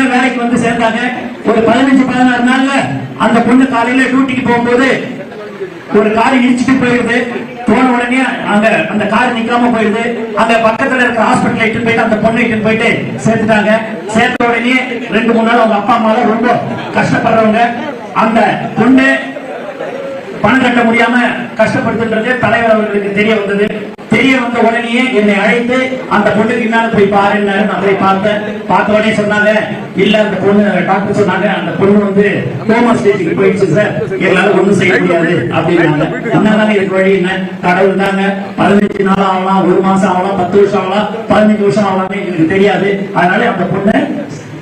பொண்ணு வேலைக்கு வந்து சேர்ந்தாங்க? ஒரு பதினஞ்சு பதினாறு நாள்ல அந்த பொண்ணு காலையில டியூட்டிக்கு போகும்போது ஒரு கார் இடிச்சுட்டு போயிருது. போன உடனே அங்க அந்த கார் நிக்காம போயிருது. அந்த பக்கத்துல இருக்க ஹாஸ்பிட்டல் இட்டு போயிட்டு அந்த பொண்ணை இட்டு போயிட்டு சேர்த்துட்டாங்க. சேர்த்த உடனே ரெண்டு மூணு நாள் அவங்க அப்பா அம்மா எல்லாம் ரொம்ப கஷ்டப்படுறவங்க. அந்த பொண்ணு பணம் கட்ட முடியாம கஷ்டப்படுத்துன்றது தலைவர் அவர்களுக்கு தெரிய வந்தது. தெரிய உடனேயே என்னை அழைத்து அந்த பொண்ணுக்கு என்னால போய் பாருன்னாரு நான் போய் பார்த்தேன் பார்த்த உடனே சொன்னாங்க இல்ல அந்த பொண்ணு டாக்டர் சொன்னாங்க அந்த பொண்ணு வந்து கோமா ஸ்டேஜுக்கு போயிடுச்சு சார் எங்களால ஒண்ணும் செய்ய முடியாது அப்படின்னாங்க. என்னதாங்க இதுக்கு வழி என்ன? கடவுள் தாங்க. பதினஞ்சு நாள் ஆகலாம் ஒரு மாசம் ஆகலாம் பத்து வருஷம் ஆகலாம் பதினஞ்சு வருஷம் ஆகலாம்னு எங்களுக்கு தெரியாது. அதனால அந்த பொண்ணு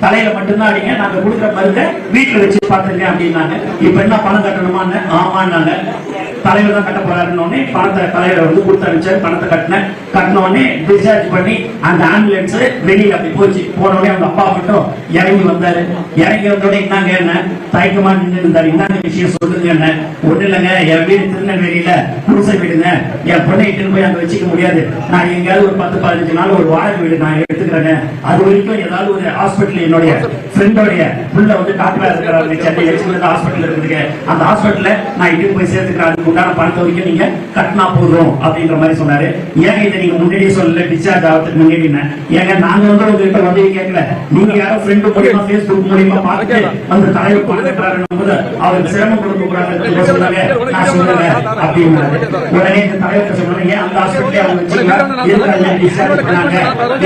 தலையில மட்டும்தான் அடிங்க நாங்க கொடுக்குற மருந்தை வீட்டுல வச்சு பாத்துருக்கேன் அப்படின்னாங்க. இப்ப என்ன பணம் கட்டணுமான்னு? ஆமான்னாங்க. தலைவர் தான் கட்ட போறாருன்னு உடனே பணத்தை தலைவர் வந்து கொடுத்து அனுப்பிச்சாரு. பணத்தை கட்டினேன். கட்டின உடனே டிஸ்சார்ஜ் பண்ணி அந்த ஆம்புலன்ஸ் வெளியில அப்படி போச்சு. போன உடனே அவங்க அப்பா மட்டும் இறங்கி வந்தாரு. இறங்கி வந்த உடனே என்னங்க என்ன? தயக்கமா நின்று இருந்தாரு. என்னங்க விஷயம் சொல்லுங்க என்ன? ஒண்ணு இல்லைங்க. என் வீடு திருநெல்வேலியில புதுசை வீடுங்க. என் பொண்ணை இட்டுன்னு போய் அங்க வச்சுக்க முடியாது. நான் எங்கேயாவது ஒரு பத்து பதினஞ்சு நாள் ஒரு வாடகை வீடு நான் எடுத்துக்கிறேங்க. அது வரைக்கும் ஏதாவது ஒரு ஹாஸ்பிட்டல் என்னுடைய ஃப்ரெண்டோடைய புள்ள வந்து டாக்டரா இருக்கிறாரு. சென்னை ஹாஸ்பிட்டல் இருக்குதுங்க. அந்த ஹாஸ்பிட்டல நான் இட்டுன்னு போய் சேர்த்துக்கிறேன். அதுக்கு உண்டான பணத்தை வரைக்கும் நீங்க கட்டினா போதும் அப்படின்ற மாதிரி சொன்னாரு. ஏங்க இதை நீங்க முன்னாடியே சொல்லல டிஸ்சார்ஜ் ஆகிறதுக்கு முன்னாடி? ஏங்க நாங்க வந்து உங்ககிட்ட வந்து கேட்கல நீங்க யாரோ ஃப்ரெண்டு மூலியமா ஃபேஸ்புக் மூலியமா பார்த்து அந்த தலைவர் பணம் போது அவருக்கு சிரமம் கொடுக்க கூடாது சொன்னாங்க நான் சொல்லல அப்படின்னாரு. உடனே இந்த தலைவர் சொன்னாங்க அந்த ஹாஸ்பிட்டலே அவங்க வச்சுக்கலாம் டிஸ்சார்ஜ் பண்ணாங்க?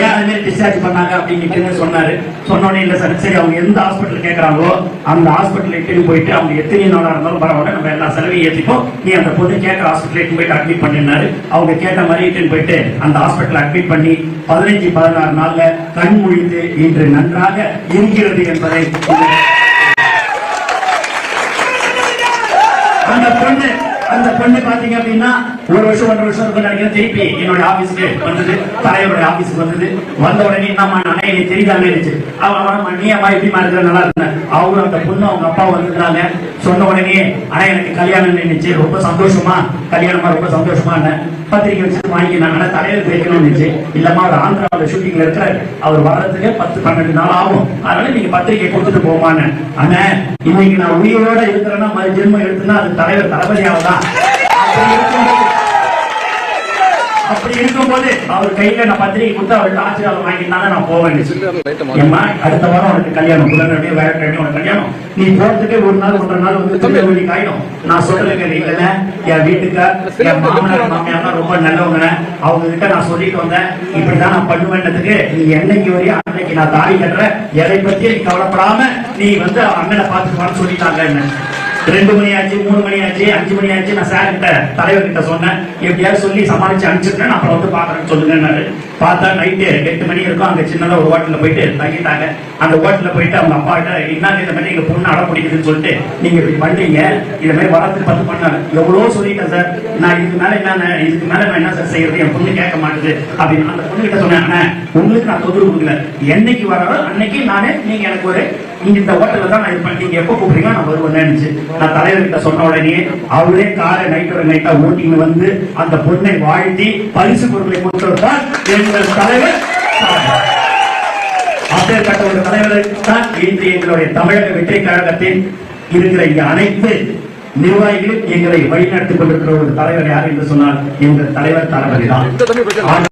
ஏன் அது மாதிரி டிஸ்சார்ஜ் பண்ணாங்க அப்படின்னு சொன்னாரு. சொன்ன உடனே இல்ல சார் சரி அவங்க எந்த ஹாஸ்பிட்டல் கேட்கறாங்களோ அந்த ஹாஸ்பிட்டல் இட்டுன்னு போயிட்டு அவங்க எத்தனை நாளா இருந்தாலும் பரவாயில்ல நம்ம எல்லா செலவையும் ஏற்றிப்போம் நீ அந்த பொண்ணு கேட்ட ஹாஸ்பிட்டலுக்கு போயிட்டு அட்மிட் பண்ணினாரு அவங்க கேட்ட மாதிரி இட்டுன்னு போயிட்டு அந்த ஹாஸ்பிட்டல் அட்மிட் பண்ணி பதினைஞ்சு பதினாறு நாள்ல கண் முழித்து இன்று நன்றாக இருக்கிறது என்பதை அந்த பொண்ணு அந்த பொண்ணு பாத்தீங்க அப்படின்னா ஒரு வருஷம் ஒன்றரை வருஷம் இருக்கும் நினைக்கிறேன். திருப்பி என்னோட ஆபீஸ்க்கு வந்தது தலைவருடைய ஆபீஸ்க்கு வந்தது. வந்த உடனே நம்ம நானே எனக்கு தெரியுதாங்க இருந்துச்சு. அவன் அவன் நீ அம்மா எப்படிமா நல்லா இருந்தேன் அவரும் அந்த பொண்ணு அவங்க அப்பா வந்திருந்தாங்க சொன்ன உடனே ஆனா எனக்கு கல்யாணம் நின்றுச்சு ரொம்ப சந்தோஷமா கல்யாணமா ரொம்ப சந்தோஷமா பத்திரிக்கை வச்சு வாங்கினாங்க ஆனா தலைவர் வைக்கணும்னு இருந்துச்சு. இல்லம்மா அவர் ஆந்திராவில் ஷூட்டிங்ல இருக்கிறார். அவர் வர்றதுக்கு பத்து பன்னெண்டு நாள் ஆகும். அதனால நீங்க பத்திரிக்கை கொடுத்துட்டு போமான்னு ஆனா இன்னைக்கு நான் உயிரோட இருக்கிறேன்னா மறு ஜென்மம் எடுத்துன்னா அது தலைவர் தளபதியாவதான் அப்படி இருக்கும்போது அவர் கையில நான் பத்திரிக்கை கொடுத்து அவர்கிட்ட ஆசீர்வாதம் வாங்கினாங்க நான் போவேன் ஏம்மா அடுத்த வாரம் உனக்கு கல்யாணம் புதனடியே வேற கிழமை உனக்கு கல்யாணம். நீ போறதுக்கே ஒரு நாள் ஒன்றரை நாள் வந்து திருநெல்வேலி ஆயிடும் நான் சொல்லுங்க இல்லைன்னா என் வீட்டுக்கார் என் மாமனார் மாமியார் ரொம்ப நல்லவங்க அவங்க கிட்ட நான் சொல்லிட்டு வந்தேன். இப்படிதான் நான் பண்ணுவேன்றதுக்கு நீ என்னைக்கு வரையும் அன்னைக்கு நான் தாலி கட்டுறேன். எதை பத்தி நீ கவலைப்படாம நீ வந்து அண்ணனை பார்த்துக்கலாம்னு சொல்லிட்டாங்க என்ன? ரெண்டு மணி ஆச்சு மூணு மணி ஆச்சு அஞ்சு மணி ஆச்சு நான் சார் கிட்ட தலைவர் கிட்ட சொன்னேன். எப்படியாவது சொல்லி சமாளிச்சு அனுப்பிச்சிருக்கேன் அப்புறம் வந்து பாக்குறேன்னு சொல்லுங்க பார்த்தா நைட்டு எட்டு மணி இருக்கும். அங்கே சின்னதாக ஒரு ஹோட்டல்ல போயிட்டு தங்கிட்டாங்க. அந்த ஹோட்டலில் போயிட்டு அவங்க அப்பா கிட்ட என்ன இந்த மாதிரி எங்கள் பொண்ணு அடம் பிடிக்குதுன்னு சொல்லிட்டு நீங்க இப்படி பண்றீங்க இதை மாதிரி வரத்துக்கு பத்து பண்ணாங்க எவ்வளோ சொல்லிட்டேன் சார். நான் இதுக்கு மேல என்ன இதுக்கு மேல நான் என்ன சார் செய்யறது? என் பொண்ணு கேட்க மாட்டேது. அப்படின்னு அந்த பொண்ணு கிட்ட சொன்னேன் உங்களுக்கு நான் தொந்தரவு கொடுக்கல. என்னைக்கு வராரோ அன்னைக்கு நானே நீங்க எனக்கு ஒரு நீங்க இந்த ஹோட்டல்ல தான் நான் இருப்பேன் நீங்க எப்ப கூப்பிடுறீங்க நான் வருவேன்னு நான் தலைவர்கிட்ட சொன்ன உடனே அவரே காரை நைட்டோட நைட்டா ஓட்டிங்க வந்து அந்த பொண்ணை வாழ்த்தி பரிசு பொருட்களை கொடுத்தவர் எங்கள் தலைவர் அப்பேற்பட்ட ஒரு தலைவரை இன்று எங்களுடைய தமிழக வெற்றி கழகத்தில் இருக்கிற இங்க அனைத்து நிர்வாகிகளும் எங்களை வழிநடத்திக் கொண்டிருக்கிற ஒரு தலைவர் யார் என்று சொன்னால் எங்கள் தலைவர் தளபதி தான்.